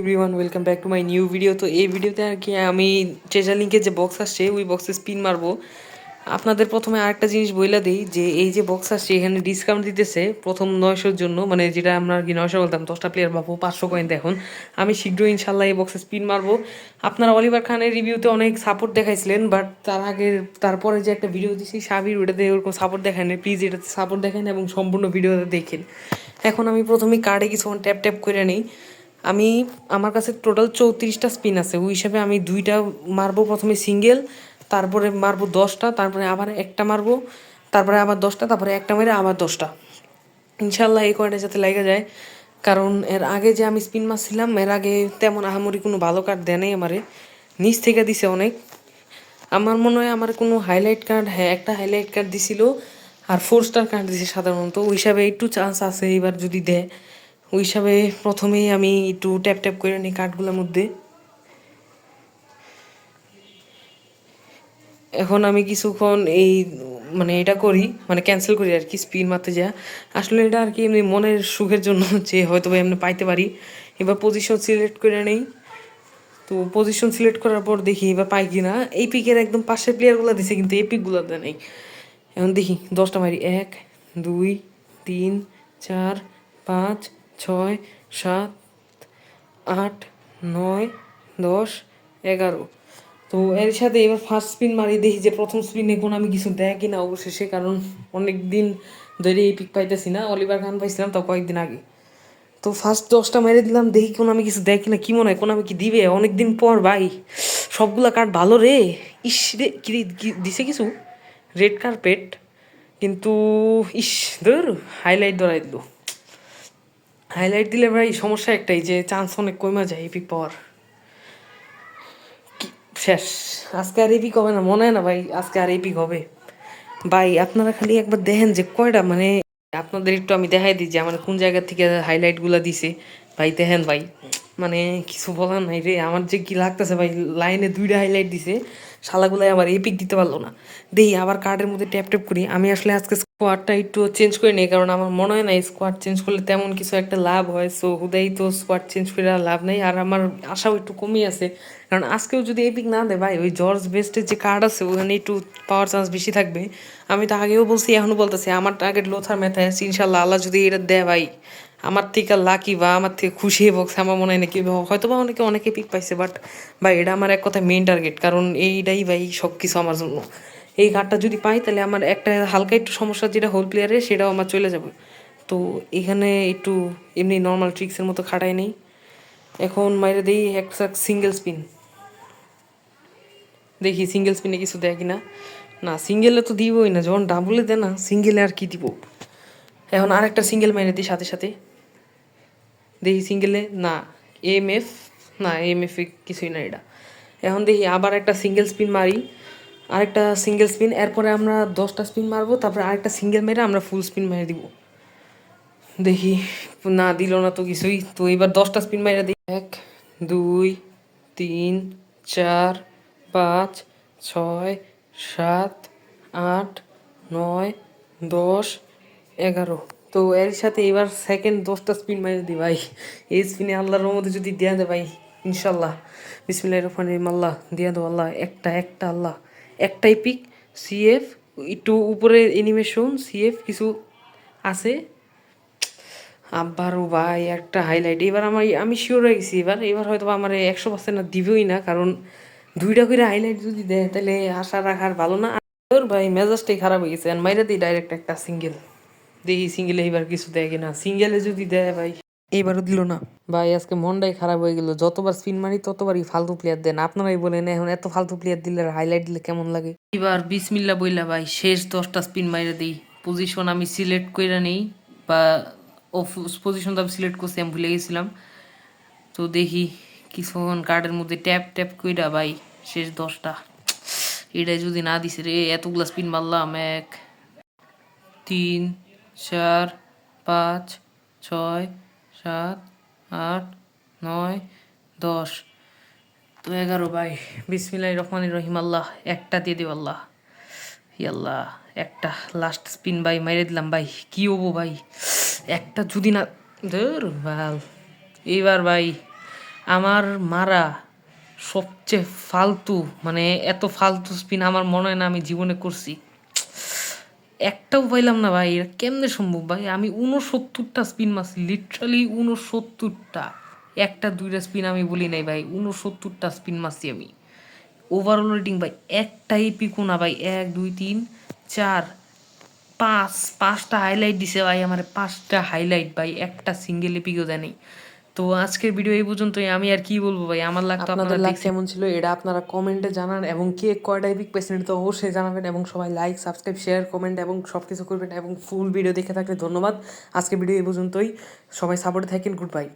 Everyone welcome back to my new video তো এই ভিডিওতে আর কি আমি ট্রেজার লিঙ্কের যে বক্স আসছে, ওই বক্সে স্পিন মারবো। আপনাদের প্রথমে আরেকটা জিনিস বইলা দিই, যে এই যে বক্স আসছে, এখানে ডিসকাউন্ট দিতেছে প্রথম নয়শোর জন্য। মানে যেটা আমরা কি নয়শো বলতাম, দশটা প্লেয়ার পাবো পাঁচশো কয়েন দেখুন আমি শীঘ্রই ইনশাল্লাহ এই বক্সে স্পিন মারবো। আপনারা অলিভার খানের রিভিউতে অনেক সাপোর্ট দেখাইছিলেন বাট তার আগে তারপরে যে একটা ভিডিও দিছি, সাবির ওটাতে ওরকম সাপোর্ট দেখায় না প্লিজ এটাতে সাপোর্ট দেখেন এবং সম্পূর্ণ ভিডিওটা দেখেন। এখন আমি প্রথমেই কার্ডে কিছুক্ষণ ট্যাপ ট্যাপ করে নিই। আমি, আমার কাছে টোটাল চৌত্রিশটা স্পিন আছে। ওই হিসাবে আমি দুইটা মারবো, প্রথমে সিঙ্গেল তারপরে মারবো দশটা, তারপরে আবার একটা মারবো, তারপরে আবার দশটা, তারপরে একটা মেরে আবার দশটা। ইনশাল্লাহ এই কয়টা যাতে লেগে যায়। কারণ এর আগে যে আমি স্পিন মারছিলাম, এর আগে তেমন আহামরি কোনো ভালো কার্ড দেয় নাই আমারে। নিচ থেকে দিছে অনেক। আমার মনে হয় আমার কোনো হাইলাইট কার্ড হ্যাঁ একটা হাইলাইট কার্ড দিছিল, আর ফোর স্টার কার্ড দিছে সাধারণত। ওই হিসাবে একটু চান্স আছে এবার যদি দেয়। ওই হিসাবে প্রথমেই আমি একটু ট্যাপ ট্যাপ করে নিই কার্ডগুলোর মধ্যে। এখন আমি কিছুক্ষণ এই মানে এটা করি মানে ক্যান্সেল করি আর কি স্পিন মারতে যা। আসলে এটা আর কি এমনি মনের সুখের জন্য যে হয়তো এমনি পাইতে পারি। এবার পজিশন সিলেক্ট করে নেই। তো পজিশন সিলেক্ট করার পর দেখি এবার পাই কি না এই পিকের একদম পাশের প্লেয়ারগুলো দিছে কিন্তু এই পিকগুলো দেয় নেই। এখন দেখি, দশটা মারি। এক, দুই, তিন, চার, পাঁচ ছয়, সাত, আট, নয়, দশ, এগারো। তো এর সাথে এবার ফার্স্ট স্পিন মারি দেখি যে প্রথম স্পিনে কোনো আমি কিছু দেয় কিনা অবশেষে, কারণ অনেক দিন ধরে এই পিক পাইতেছি না। অলিভার খান পাইছিলাম তো কয়েকদিন আগে। তো ফার্স্ট দশটা মেরে দিলাম, দেখি কোনো আমি কিছু দেয় কিনা, কি মনে হয় কোনো আমি কি দিবে? অনেক দিন পর ভাই, সবগুলা কার্ড ভালো রে। ইস কি রে- কি দিছে কিছু? রেড কার্পেট কিন্তু ইস ধর হাইলাইট ধরাই দিল। হাইলাইট দিলে ভাই সমস্যা একটাই যে চান্স অনেক কমে যায় এপিক পাওয়ার শেষ। আজকে আর এপিক হবে না, মনে হয় না ভাই আজকে আর এপিক হবে। ভাই, আপনারা খালি একবার দেখেন যে কয়টা মানে আপনাদের একটু আমি দেখাই দিই যে আমার কোন জায়গা থেকে হাইলাইটগুলো দিছে। ভাই, দেখেন ভাই মানে কিছু বলার নাই রে, আমার যে কি লাগতেছে ভাই লাইনে দুইটা হাইলাইট দিছে। শালাগুলাই আবার এপিক দিতে পারল না। দেই, আবার কার্ডের মধ্যে ট্যাপ ট্যাপ করি। আমি আসলে আজকে স্কোয়াডটা একটু চেঞ্জ করে নিই, কারণ আমার মনে হয় না স্কোয়াড চেঞ্জ করলে তেমন কিছু একটা লাভ হয়। সো হুদাই তো স্কোয়াড চেঞ্জ করে আর লাভ নেই। আর আমার আশাও একটু কমই আছে। কারণ আজকেও যদি এপিক না দেয়, ভাই, ওই জর্জ বেস্টের যে কার্ড আছে, ওখানে একটু পাওয়ার চান্স বেশি থাকবে। আমি তো আগেও বলছি এখনও বলতেছি, আমার টার্গেট লোথার মেথায় আছে ইনশাল্লাহ, আল্লাহ যদি এটা দেয়, ভাই। আমার থেকে লাকি বা আমার থেকে খুশি বক্স আমার মনে হয় না কি হয়তো বা অনেকে অনেকে পিক পাইছে বাট ভাই এটা আমার এক কথায় মেইন টার্গেট কারণ এইটাই ভাই সব কিছু আমার জন্য। এই কার্ডটা যদি পাই, তাহলে আমার একটা হালকা একটু সমস্যা যেটা হোল প্লেয়ারের সেটাও আমার চলে যাবে। তো এখানে একটু এমনি নর্মাল ট্রিক্সের মতো খাটাই নেই। এখন মাইরে দিই এক সিঙ্গেল স্পিন দেখি সিঙ্গেল স্পিনে কিছু দেয় কিনা। না না সিঙ্গেলে তো দিবই না, যখন ডাবলে দেয় না সিঙ্গেলে আর কি দিব? এখন আর একটা সিঙ্গেল মাইনে দিই সাথে সাথে। দেখি সিঙ্গেলে না এম এফ না এম এফ কিছুই না এটা এখন দেখি আবার একটা সিঙ্গেল স্পিন মারি আরেকটা সিঙ্গেল স্পিন এরপরে আমরা দশটা স্পিন মারবো তারপরে আরেকটা সিঙ্গেল মেরে আমরা ফুল স্পিন মেরে দিব দেখি না দিল না তো কিছুই তো এবার দশটা স্পিন মেরে দিই এক দুই তিন চার পাঁচ ছয় সাত আট নয় দশ এগারো তো এর সাথে এবার সেকেন্ড দশটা স্পিন মেরে দিই ভাই। এই স্পিনে আল্লাহর মধ্যে যদি দেয়া দে ভাই ইনশাল্লাহ বিসমিল্লাহ রহমান রহিম, আল্লাহ দিয়া দো আল্লাহ। একটা একটা, আল্লাহ। একটাই পিক সিএফ একটু উপরে অ্যানিমেশন সিএফ কিছু আছে। আবারও ভাই, একটা হাইলাইট এবার আমার, আমি শিওর হয়ে গেছি এবার। এবার হয়তো আমার একশো পার্সেন্ট দিবেই না, কারণ দুইটা করে হাইলাইট যদি দেয়, তাহলে আশা রাখার ভালো না। ভাই মেজাজটাই খারাপ হয়ে গেছে মাইরা দিই ডাইরেক্ট একটা সিঙ্গেল দেখি সিঙ্গেলে এবার কিছু দেয় কিনা। সিঙ্গেলে যদি দেয় ভাই। এইবারও দিল না। ভাই আজকে মনটাই খারাপ হয়ে গেল। যতবার স্পিন মারি ততবারই ফালতু প্লেয়ার দেন। আপনারাই বলেন এখন এত ফালতু প্লেয়ার দিলে হাইলাইট দিলে কেমন লাগে? এবার বিসমিল্লা বইলা ভাই শেষ দশটা স্পিন মাইরা দিই। পজিশন আমি সিলেক্ট করে নেই বা অফ পজিশন তো আমি সিলেক্ট করছি আমি ভুলে গেছিলাম। তো দেখি কিছুক্ষণ কার্ডের মধ্যে ট্যাপ ট্যাপ কইরা ভাই শেষ দশটা। এটাই যদি না দিছে রে এতগুলা স্পিন মারলাম এক তিন চার, পাঁচ, ছয়, সাত, আট, নয়, দশ। তো এগারো ভাই। বিসমিল্লাহ রহমান রহিম। আল্লাহ, একটা দিয়ে দেব আল্লাহ। আল্লাহ একটা লাস্ট স্পিন ভাই মাইরে দিলাম ভাই। কী হব ভাই? একটা যদি না ধর ভালো। এইবার ভাই, আমার মারা সবচেয়ে ফালতু মানে এত ফালতু স্পিন আমার মনে হয় না আমি জীবনে করছি। একটাও পাইলাম না ভাই, এটা কেমনে সম্ভব ভাই? আমি উনসত্তরটা স্পিন মারছি লিটারালি উনসত্তরটা একটা, দুইটা স্পিন আমি বলি নাই ভাই উনসত্তরটা স্পিন মারছি আমি। ওভারঅল রেটিং ভাই, একটাই পিকো না ভাই, এক, দুই, তিন, চার, পাঁচ, পাঁচটা হাইলাইট দিছে ভাই, আমার পাঁচটা হাইলাইট ভাই, একটা সিঙ্গেল এপিকও দেয় নাই। তো আজকের ভিডিও এই পর্যন্তই। আমি আর কি বলব ভাই? আমার লাগতো আপনাদের লাগ কেমন ছিল এটা আপনারা কমেন্টে জানান এবং কে কয়টা এপিক পেয়েছেন তো অবশ্যই জানাবেন এবং সবাই লাইক সাবস্ক্রাইব শেয়ার কমেন্ট এবং সব কিছু করবেন এবং ফুল ভিডিও দেখে থাকলে ধন্যবাদ। আজকের ভিডিও এই পর্যন্তই। সবাই সাপোর্টে থাকেন গুড বাই